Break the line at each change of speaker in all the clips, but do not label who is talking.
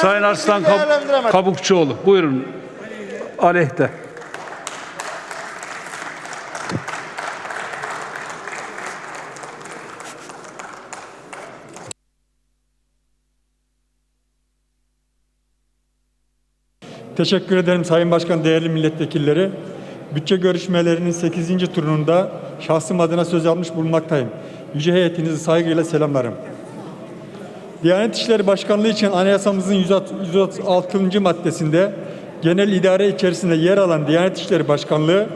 Sayın Arslan Kab-. Kabukçuoğlu. Buyurun. Aleyhte.
Teşekkür ederim Sayın Başkan, değerli milletvekilleri. Bütçe görüşmelerinin 8. turunda şahsım adına söz almış bulunmaktayım. Yüce heyetinizi saygıyla selamlarım. Diyanet İşleri Başkanlığı için anayasamızın 136. maddesinde genel idare içerisinde yer alan Diyanet İşleri Başkanlığı,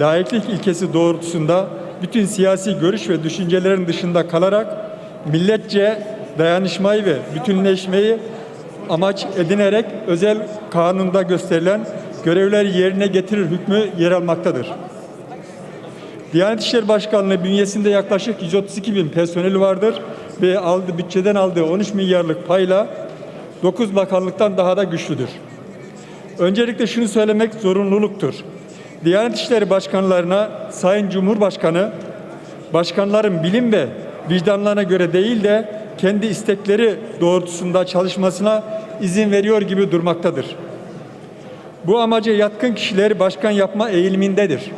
laiklik ilkesi doğrultusunda bütün siyasi görüş ve düşüncelerin dışında kalarak milletçe dayanışmayı ve bütünleşmeyi amaç edinerek özel kanunda gösterilen görevler yerine getirir hükmü yer almaktadır. Diyanet İşleri Başkanlığı bünyesinde yaklaşık 132 bin personeli vardır ve aldı, bütçeden aldığı 13 milyarlık payla 9 bakanlıktan daha da güçlüdür. Öncelikle şunu söylemek zorunluluktur. Diyanet İşleri Başkanlarına Sayın Cumhurbaşkanı, başkanların bilim ve vicdanlarına göre değil de kendi istekleri doğrultusunda çalışmasına izin veriyor gibi durmaktadır. Bu amaca yatkın kişileri başkan yapma eğilimindedir.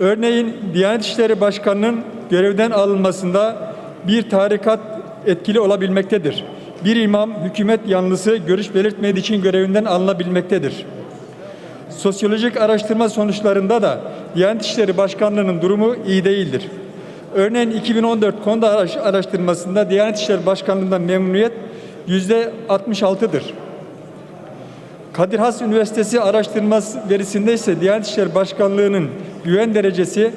Örneğin Diyanet İşleri Başkanı'nın görevden alınmasında bir tarikat etkili olabilmektedir. Bir imam hükümet yanlısı görüş belirtmediği için görevinden alınabilmektedir. Sosyolojik araştırma sonuçlarında da Diyanet İşleri Başkanlığı'nın durumu iyi değildir. Örneğin 2014 konuda araş- araştırmasında Diyanet İşleri Başkanlığı'ndan memnuniyet yüzde 66'dır. Kadir Has Üniversitesi araştırması verisinde ise Diyanet İşleri Başkanlığı'nın güven derecesi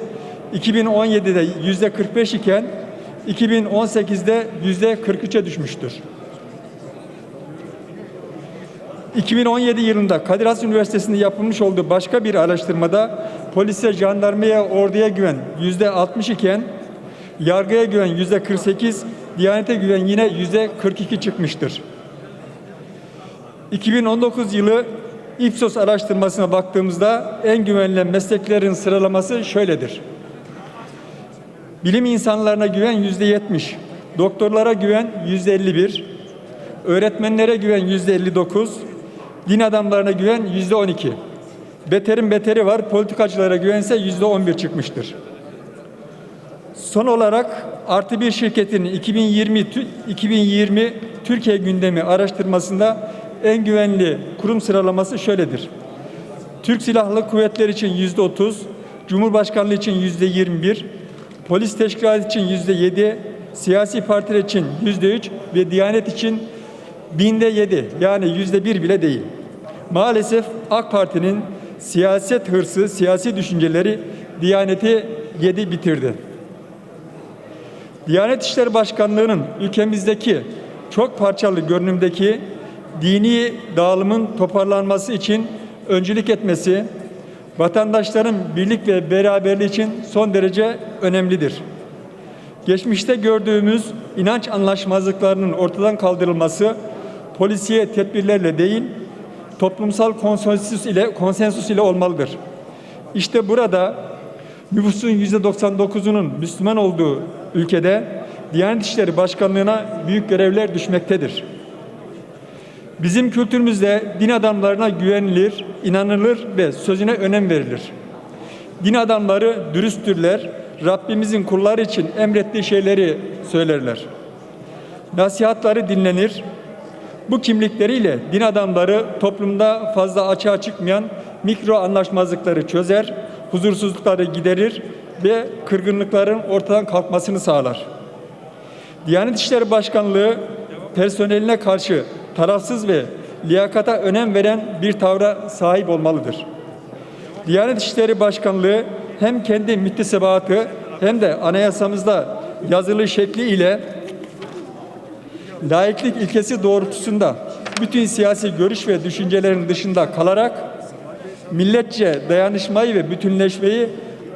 2017'de yüzde 45 iken 2018'de yüzde 43'e düşmüştür. 2017 yılında Kadir Has Üniversitesi'nde yapılmış olduğu başka bir araştırmada polise, jandarmaya, orduya güven yüzde 60 iken yargıya güven yüzde 48, Diyanete güven yine yüzde 42 çıkmıştır. 2019 yılı Ipsos araştırmasına baktığımızda en güvenilen mesleklerin sıralaması şöyledir. Bilim insanlarına güven yüzde 70, doktorlara güven yüzde 51, öğretmenlere güven yüzde 59, din adamlarına güven yüzde 12. Beterin beteri var, politikacılara güvense yüzde 11 çıkmıştır. Son olarak Artı Bir şirketinin 2020 Tü- 2020 Türkiye gündemi araştırmasında en güvenli kurum sıralaması şöyledir. Türk Silahlı Kuvvetleri için yüzde 30, Cumhurbaşkanlığı için yüzde 21, polis teşkilatı için yüzde 7, siyasi partiler için yüzde 3 ve Diyanet için binde 7 yani yüzde 1 bile değil. Maalesef AK Parti'nin siyaset hırsı, siyasi düşünceleri Diyaneti yedi bitirdi. Diyanet İşleri Başkanlığı'nın ülkemizdeki çok parçalı görünümdeki dini dağılımın toparlanması için öncülük etmesi, vatandaşların birlik ve beraberliği için son derece önemlidir. Geçmişte gördüğümüz inanç anlaşmazlıklarının ortadan kaldırılması polisiye tedbirlerle değil, toplumsal konsensus ile konsensus ile olmalıdır. İşte burada nüfusun %99'unun Müslüman olduğu ülkede Diyanet İşleri Başkanlığı'na büyük görevler düşmektedir. Bizim kültürümüzde din adamlarına güvenilir, inanılır ve sözüne önem verilir. Din adamları dürüsttürler, Rabbimizin kulları için emrettiği şeyleri söylerler. Nasihatları dinlenir. Bu kimlikleriyle din adamları toplumda fazla açığa çıkmayan mikro anlaşmazlıkları çözer, huzursuzlukları giderir ve kırgınlıkların ortadan kalkmasını sağlar. Diyanet İşleri Başkanlığı personeline karşı tarafsız ve liyakata önem veren bir tavra sahip olmalıdır. Diyanet İşleri Başkanlığı hem kendi müttesebatı hem de anayasamızda yazılı şekli ile laiklik ilkesi doğrultusunda bütün siyasi görüş ve düşüncelerin dışında kalarak milletçe dayanışmayı ve bütünleşmeyi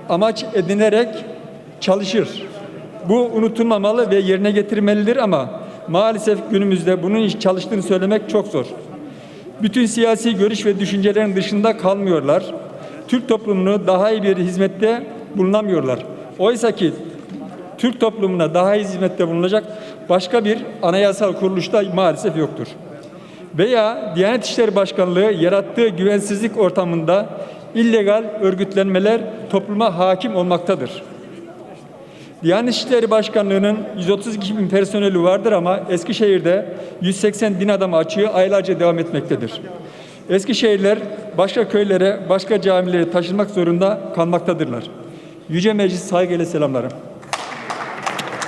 amaç edinerek çalışır. Bu unutulmamalı ve yerine getirilmelidir ama maalesef günümüzde bunun çalıştığını söylemek çok zor. Bütün siyasi görüş ve düşüncelerin dışında kalmıyorlar. Türk toplumunu daha iyi bir hizmette bulunamıyorlar. Oysa ki Türk toplumuna daha iyi hizmette bulunacak başka bir anayasal kuruluşta maalesef yoktur. veya Diyanet İşleri Başkanlığı yarattığı güvensizlik ortamında illegal örgütlenmeler topluma hakim olmaktadır. Diyanet İşleri Başkanlığı'nın 132 bin personeli vardır ama Eskişehir'de 180 din adamı açığı aylarca devam etmektedir. Eskişehirler başka köylere, başka camilere taşınmak zorunda kalmaktadırlar. Yüce Meclis saygıyla selamlarım.